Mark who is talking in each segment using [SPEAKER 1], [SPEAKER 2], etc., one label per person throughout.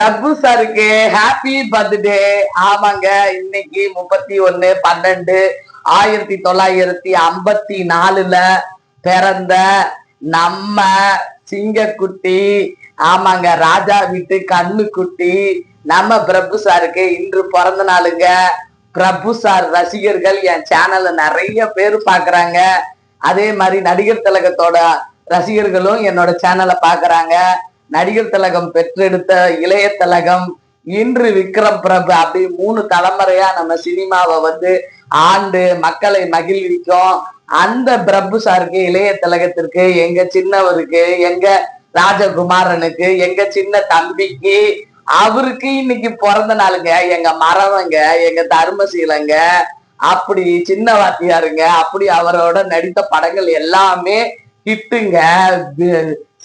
[SPEAKER 1] பிரபு சாருக்கு happy birthday ஆமாங்க இன்னைக்கு முப்பத்தி ஒண்ணு பன்னெண்டு ஆயிரத்தி தொள்ளாயிரத்தி ஐம்பத்தி நாலுல பிறந்த நம்ம சிங்கக்குட்டி ஆமாங்க ராஜா வீட்டு கண்ணுக்குட்டி நம்ம பிரபு சாருக்கு இன்று பிறந்த நாளுங்க. பிரபு சார் ரசிகர்கள் என் சேனல்ல நிறைய பேர் பாக்குறாங்க. அதே மாதிரி நடிகர் திலகத்தோட ரசிகர்களும் என்னோட சேனலை பாக்குறாங்க. நடிகர் தலகம் பெற்றெடுத்த இளைய தலகம் இன்று விக்ரம் பிரபு அப்படி மூணு தலைமுறையா நம்ம சினிமாவை வந்து ஆண்டு மக்களை மகிழ்விக்கும். அந்த பிரபு சாருக்கு இளைய திலகத்திற்கு எங்க சின்னவருக்கு எங்க ராஜகுமாரனுக்கு எங்க சின்ன தம்பிக்கு அவருக்கு இன்னைக்கு பிறந்த நாளுங்க. எங்க மரவங்க எங்க தர்மசீலங்க அப்படி சின்ன வாத்தியாருங்க அப்படி அவரோட நடித்த படங்கள் எல்லாமே ஹிட்டுங்க.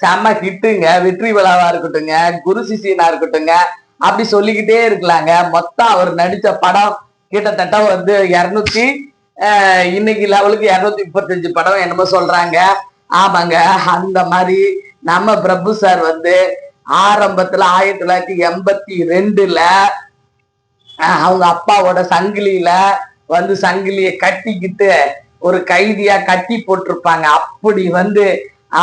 [SPEAKER 1] செம்ம செம ஹிட்டுங்க. வெற்றி விழாவா இருக்கட்டும்ங்க. குரு சிசியனா இருக்கட்டும்ங்க. அப்படி சொல்லிக்கிட்டே இருக்கலாங்க. மொத்தம் அவர் நடித்த படம் கிட்டத்தட்ட வந்து இருநூத்தி இன்னைக்கு லெவலுக்கு இரநூத்தி முப்பத்தஞ்சு படம் என்னமோ சொல்றாங்க. ஆமாங்க. அந்த மாதிரி நம்ம பிரபு சார் வந்து ஆரம்பத்துல ஆயிரத்தி தொள்ளாயிரத்தி எண்பத்தி ரெண்டுல அவங்க அப்பாவோட சங்கிலியில வந்து சங்கிலியை கட்டிக்கிட்டு ஒரு கைதியா கட்டி போட்டிருப்பாங்க. அப்படி வந்து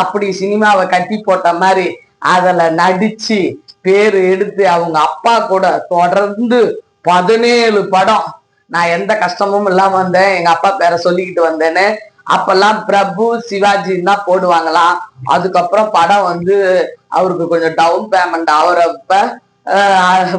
[SPEAKER 1] அப்படி சினிமாவை கட்டி போட்ட மாதிரி அதில் நடிச்சு பேர் எடுத்து அவங்க அப்பா கூட தொடர்ந்து பதினேழு படம். நான் எந்த கஷ்டமும் இல்லாம வந்தேன். எங்கள் அப்பா பேரை சொல்லிக்கிட்டு வந்தேன்னு. அப்பெல்லாம் பிரபு சிவாஜின்னு தான் போடுவாங்களாம். அதுக்கப்புறம் படம் வந்து அவருக்கு கொஞ்சம் டவுன் பேமெண்ட் ஆகுறப்ப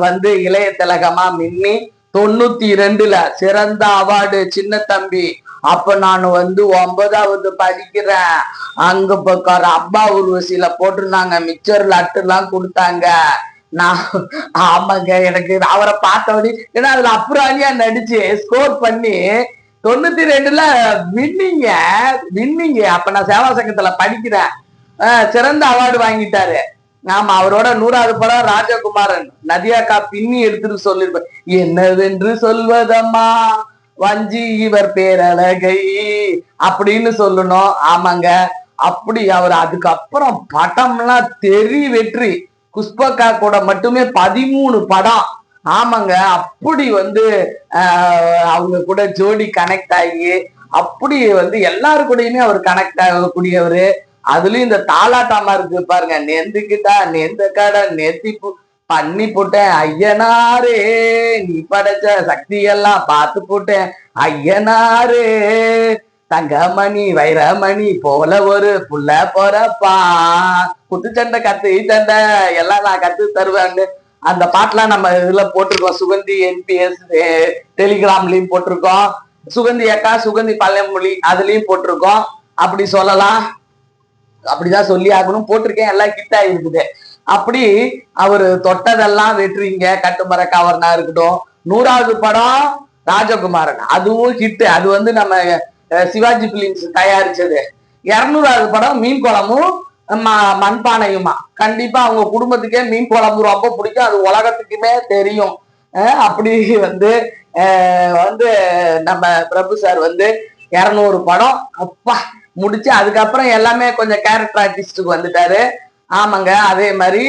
[SPEAKER 1] வந்து இளைய திலகமா மின்னி தொண்ணூத்தி ரெண்டுல சிறந்த அவார்டு சின்ன தம்பி அப்ப நான் வந்து ஒன்பதாவது படிக்கிறேன். அங்க பக்கம் அப்பா உருவசியில போட்டிருந்தாங்க. மிச்சர் லட்டு எல்லாம் கொடுத்தாங்க. நான் ஆமாங்க எனக்கு அவரை பார்த்தபடி ஏன்னா அதுல அப்புறாணியா நடிச்சு ஸ்கோர் பண்ணி தொண்ணூத்தி ரெண்டுல வின்னிங்க. வின்னிங்க. அப்ப நான் சேவா சங்கத்துல படிக்கிறேன். ஆஹ் சிறந்த அவார்டு வாங்கிட்டாரு. ஆமா அவரோட நூறாவது படம் ராஜகுமாரன். நதியாக்கா பின்னி எடுத்துட்டு சொல்லிருப்பேன் என்னவென்று சொல்வதம்மா? வஞ்சி இவர் பேரழகை அப்படின்னு சொல்லணும். ஆமாங்க. அப்படி அவர் அதுக்கப்புறம் படம்லாம் தெரி வெற்றி. குஷ்பக்கா கூட மட்டுமே பதிமூணு படம். ஆமாங்க. அப்படி வந்து ஆஹ், அவங்க கூட ஜோடி கனெக்ட் ஆகி அப்படி வந்து எல்லாரு கூடயுமே அவர் கனெக்ட் ஆகக்கூடியவரு. அதுலயும் இந்த தாலாட்டாமா இருக்கு பாருங்க. நெந்துக்கிட்டா நெந்த கடை நேர்த்தி பண்ணி போட்டேன். ஐயனாரே நீ படைச்ச சக்தி எல்லாம் பார்த்து போட்டேன். ஐயனாரே தங்கமணி வைரமணி போல ஒரு புள்ள போறப்பா. குத்துச்சண்டை கத்து சண்டை எல்லாம் நான் கத்து தருவேன்னு. அந்த பாட்டுலாம் நம்ம இதுல போட்டிருக்கோம். சுகந்தி என்பிஎஸ் டெலிகிராம்லயும் போட்டிருக்கோம். சுகந்தி அக்கா சுகந்தி பழமொழி அதுலயும் போட்டிருக்கோம். அப்படி சொல்லலாம். அப்படிதான் சொல்லி ஆகணும். போட்டிருக்கேன். எல்லாம் கிட்ட இருக்குது அப்படி அவரு தொட்டதெல்லாம் வெற்றிங்க கட்டுமர கவர்னா இருக்கட்டும். நூறாவது படம் ராஜகுமாரன். அதுவும் ஹிட் அது வந்து நம்ம சிவாஜி பிலிம்ஸ் தயாரிச்சது. இருநூறாவது படம் மீன் குழம்பும் ம- மண்பானையுமா. கண்டிப்பா அவங்க குடும்பத்துக்கே மீன் குழம்பு ரொம்ப பிடிக்கும். அது உலகத்துக்குமே தெரியும். அப்படி வந்து வந்து நம்ம பிரபு சார் வந்து இரநூறு படம் அப்பா முடிச்சு அதுக்கப்புறம் எல்லாமே கொஞ்சம் கேரக்டர் ஆர்டிஸ்டுக்கு வந்துட்டாரு. ஆமாங்க அதே மாதிரி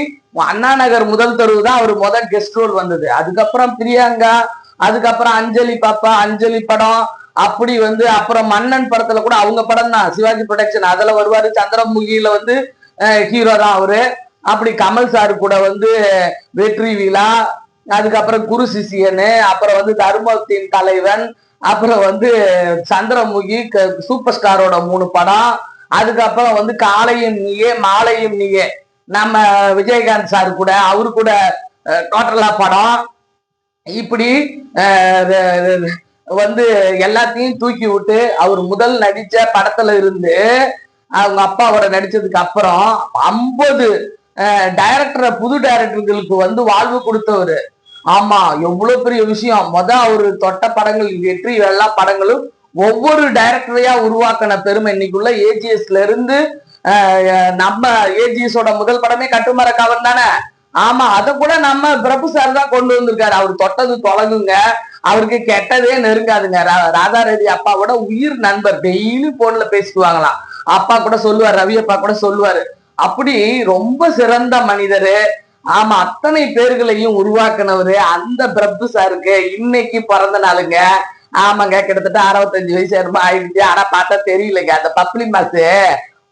[SPEAKER 1] அண்ணா நகர் முதல் தெருவு தான் அவர் முதல் கெஸ்ட் ரோல் வந்தது. அதுக்கப்புறம் பிரியங்கா அதுக்கப்புறம் அஞ்சலி பாப்பா அஞ்சலி படம் அப்படி வந்து அப்புறம் மன்னன் படத்துல கூட அவங்க படம் தான். சிவாஜி ப்ரொடக்ஷன் அதுல வருவாரு சந்திரமுகியில வந்து ஹீரோ தான் அவரு. அப்படி கமல் சார் கூட வந்து வெற்றி விழா அதுக்கப்புறம் குரு சிசியனு அப்புறம் வந்து தர்மத்தின் தலைவன் அப்புறம் வந்து சந்திரமுகி க- சூப்பர் ஸ்டாரோட மூணு படம் அதுக்கப்புறம் வந்து காலையும் நீயே மாலையும் நீயே. நம்ம விஜயகாந்த் சார் கூட அவரு கூட டோட்டலா படம். இப்படி வந்து எல்லாத்தையும் தூக்கி விட்டு அவர் முதல் நடிச்ச படத்துல இருந்து அவங்க அப்பாவோட நடிச்சதுக்கு அப்புறம் ஐம்பது டைரக்டரை புது டைரக்டர்களுக்கு வந்து வாழ்வு கொடுத்தவர். ஆமா எவ்வளவு பெரிய விஷயம். மொத அவரு தொட்ட படங்கள் வெற்றி எல்லா படங்களும் ஒவ்வொரு டைரக்டரையா உருவாக்கின பெருமை இன்னைக்குள்ள ஏஜிஎஸ்ல இருந்து நம்ம ஏஜிஎஸோட முதல் படமே கட்டுமர கவன் தானே? ஆமா அதை கூட நம்ம பிரபு சார் தான் கொண்டு வந்திருக்காரு. அவர் தொட்டது தொலகுங்க. அவருக்கு கெட்டதே நெருங்காதுங்க. ரா- ராதா அப்பாவோட உயிர் நண்பர். டெய்லி போன்ல பேசிக்குவாங்களாம். அப்பா கூட சொல்லுவார் ரவி அப்பா கூட சொல்லுவாரு. அப்படி ரொம்ப சிறந்த மனிதரு. ஆமா அத்தனை பேர்களையும் உருவாக்குனவரு அந்த பிரபு சாருக்கு இன்னைக்கு பிறந்த நாளுங்க. ஆமாங்க கிட்டத்தட்ட அறுபத்தஞ்சு வயசு என்னமோ ஆயிடுச்சு. ஆனா பார்த்தா தெரியலங்க. அந்த பப்ளி மாசு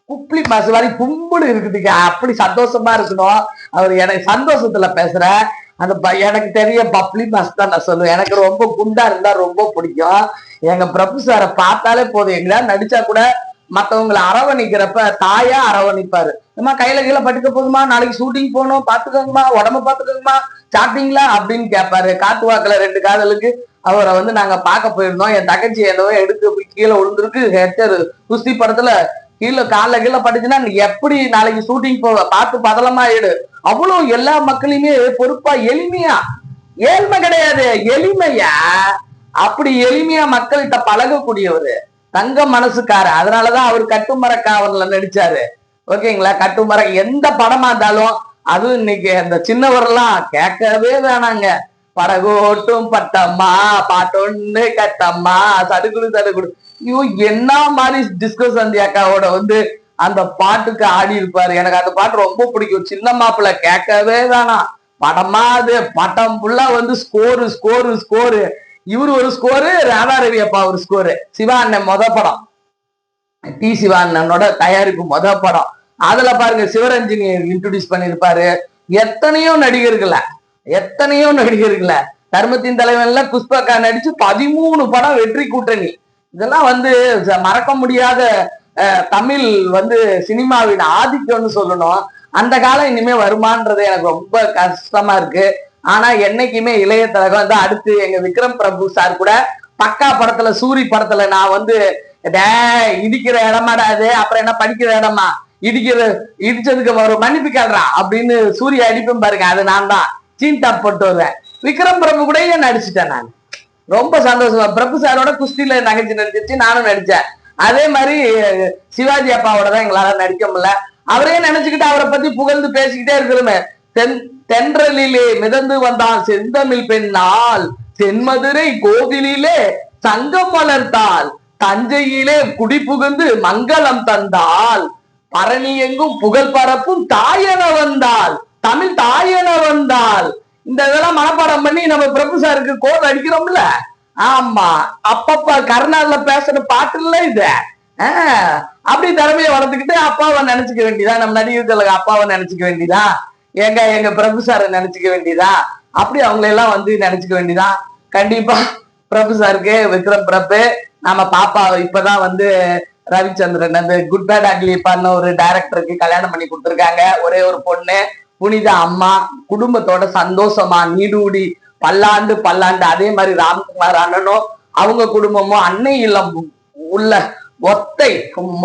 [SPEAKER 1] குப்ளி மாசு மாதிரி கும்பிடு இருக்குதுங்க. அப்படி சந்தோஷமா இருக்கணும். அவர் எனக்கு சந்தோஷத்துல பேசுற. அந்த ப- எனக்கு தெரிய பப்ளி மாஸ் தான் நான் சொல்லுவேன். எனக்கு ரொம்ப குண்டா இருந்தா ரொம்ப பிடிக்கும். எங்க பிரபு சாரை பார்த்தாலே போதும். எங்களா நடிச்சா கூட மத்தவங்களை அரவணைக்கிறப்ப தாயா அரவணைப்பாரு. அம்மா கையில கீழே பட்டுக்க போதுமா? நாளைக்கு ஷூட்டிங் போகணும். பாத்துக்கோங்கம்மா உடம்ப பாத்துக்கோங்கம்மா சாப்பிட்டீங்களா? அப்படின்னு கேட்பாரு காத்து வாக்குல ரெண்டு காதலுக்கு. அவரை வந்து நாங்க பார்க்க போயிருந்தோம். என் தங்கச்சி என்னவோ எடுத்து கீழே விழுந்திருக்கு ஹெச்சர் குஸ்தி படத்துல கீழே காலைல கீழே பட்டுச்சுன்னா நீ எப்படி நாளைக்கு ஷூட்டிங் போவ? பார்த்து பதலமா எடு அவ்வளவு எல்லா மக்களையுமே பொறுப்பா எளிமையா. ஏழ்மை கிடையாது. எளிமையா. அப்படி எளிமையா மக்கள்கிட்ட பழகக்கூடியவரு. தங்க மனசுக்கார. அதனாலதான் அவர் கட்டுமர காவல்ல நடிச்சாரு. ஓகேங்களா? கட்டுமர எந்த படமா இருந்தாலும் அதுவும் இன்னைக்கு அந்த சின்னவரெல்லாம் கேட்கவே வேணாங்க. படகோட்டும் பட்டம்மா பாட்டொன்னு கட்டம்மா சடுகுடு சடுகுடு. ஐயோ என்ன மாதிரி டிஸ்கஸ் அந்த அக்காவோட வந்து அந்த பாட்டுக்கு ஆடி இருப்பாரு. எனக்கு அந்த பாட்டு ரொம்ப பிடிக்கும். சின்ன மாப்பிள்ள கேட்கவே வேணாம். படமா அது? படம் ஃபுல்லா வந்து ஸ்கோரு ஸ்கோரு ஸ்கோரு இவரு ஒரு ஸ்கோரு ராதா ரவி அப்பா ஒரு ஸ்கோரு சிவா அண்ணன் மொத படம். டி சிவா அண்ணனோட தயாரிப்பு மொத படம். அதுல பாருங்க சிவரஞ்சனி இன்ட்ரடியூஸ் பண்ணிருப்பாரு எத்தனையோ நடிகர்கள எத்தனையோ நடிகர்கள தர்மத்தின் தலைவன்ல புஷ்பக்கா நடிச்சு பதிமூணு படம் வெற்றி கூட்டணி. இதெல்லாம் வந்து மறக்க முடியாத தமிழ் வந்து சினிமாவின் ஆதிக்கம்னு சொல்லணும். அந்த காலம் இனிமே வருமானது எனக்கு ரொம்ப கஷ்டமா இருக்கு. ஆனா என்னைக்குமே இளைய தலகம் வந்து அடுத்து எங்க விக்ரம் பிரபு சார் கூட பக்கா படத்துல சூரி படத்துல நான் வந்து டே இடிக்கிற இடமாடா அது அப்புறம் என்ன படிக்கிற இடமா? இடிக்கிற இடிச்சதுக்கு ஒரு மன்னிப்பு கேள்றா அப்படின்னு சூரிய அடிப்பும் பாருங்க அது நான் தான். சீன் டாப் போட்டு வருவேன். விக்ரம் பிரபு கூட நடிச்சுட்டேன் நான்? ரொம்ப சந்தோஷமா. பிரபு சாரோட குஸ்தியில நகைச்சு நடிச்சிருச்சு நானும் நடிச்சேன். அதே மாதிரி சிவாஜி அப்பாவோட தான் எங்களால நடிக்க முடியல. அவரே நினைச்சுக்கிட்டு அவரை பத்தி புகழ்ந்து பேசிக்கிட்டே இருக்கிறோமே. தென் தென்றலிலே மிதந்து வந்தால் செந்தமிழ் பெண்ணால் தென்மதுரை கோவிலிலே சங்கம் வளர்த்தாள் தஞ்சையிலே குடிபுகுந்து மங்களம் தந்தாள் பரணி எங்கும் புகழ் பரப்பும் தாயென வந்தாள் தமிழ் தாயென வந்தாள். இந்த இதெல்லாம் மனப்பாடம் பண்ணி நம்ம பிரபு சாருக்கு கோல் அடிக்கிறோம்ல? ஆமா. அப்பப்ப கருணால பேசுற பாட்டு இல்ல இது. ஆஹ், அப்படி திறமையை வளர்த்துக்கிட்டு அப்பாவை நினைச்சுக்க வேண்டியதா? நம்ம நடிகர்களுக்கு அப்பாவை நினைச்சுக்க வேண்டியதா? எங்க எங்க பிரபு சாரை நினைச்சுக்க வேண்டியதா? அப்படி அவங்களை எல்லாம் வந்து நினைச்சுக்க வேண்டியதா? கண்டிப்பா பிரபு சாருக்கு விக்ரம் பிரபு நம்ம பாப்பா இப்பதான் வந்து ரவிச்சந்திரன் அந்த குட் பேட் அக்லி பண்ண ஒரு டைரக்டருக்கு கல்யாணம் பண்ணி கொடுத்துருக்காங்க. ஒரே ஒரு பொண்ணு புனித அம்மா குடும்பத்தோட சந்தோஷமா நீடூடி பல்லாண்டு பல்லாண்டு அதே மாதிரி ராம்குமார் அண்ணனும் அவங்க குடும்பமும் அன்னை இல்லம் உள்ள ஒத்தை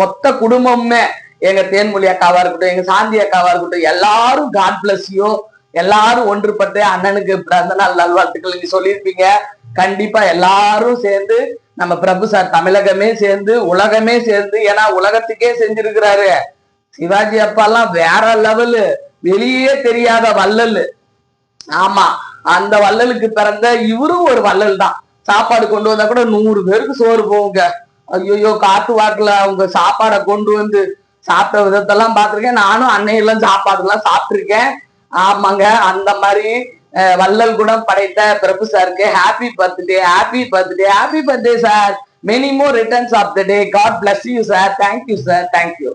[SPEAKER 1] மொத்த குடும்பமுமே எங்க தேன்மொழி அக்காவா இருக்கட்டும் எங்க சாந்தி அக்காவா இருக்கட்டும் எல்லாரும் காட் பிளஸ் யூ எல்லாரும் ஒன்றுபட்டு அண்ணனுக்கு பிறந்த நாள் நல்வாழ்த்துக்கள் நீங்க சொல்லியிருப்பீங்க. கண்டிப்பா எல்லாரும் சேர்ந்து நம்ம பிரபு சார் தமிழகமே சேர்ந்து உலகமே சேர்ந்து ஏன்னா உலகத்துக்கே செஞ்சிருக்கிறாரு. சிவாஜி அப்பாலாம் வேற லெவலு வெளியே தெரியாத வள்ளல். ஆமா அந்த வள்ளலுக்கு பிறந்த இவரும் ஒரு வள்ளல் தான். சாப்பாடு கொண்டு வந்தா கூட நூறு பேருக்கு சோறு போகுங்க. ஐயோ காட்டு வாக்குல அவங்க சாப்பாடை கொண்டு வந்து சாப்பிட்ட விதத்தெல்லாம் பார்த்துருக்கேன். நானும் அன்னையெல்லாம் சாப்பாடுலாம் சாப்பிட்ருக்கேன் ஆமாங்க அந்த மாதிரி வள்ளல் குணம் படைத்த பிரபு சாருக்கு happy birthday happy birthday happy birthday sir many more returns of the day god bless you sir thank you sir thank you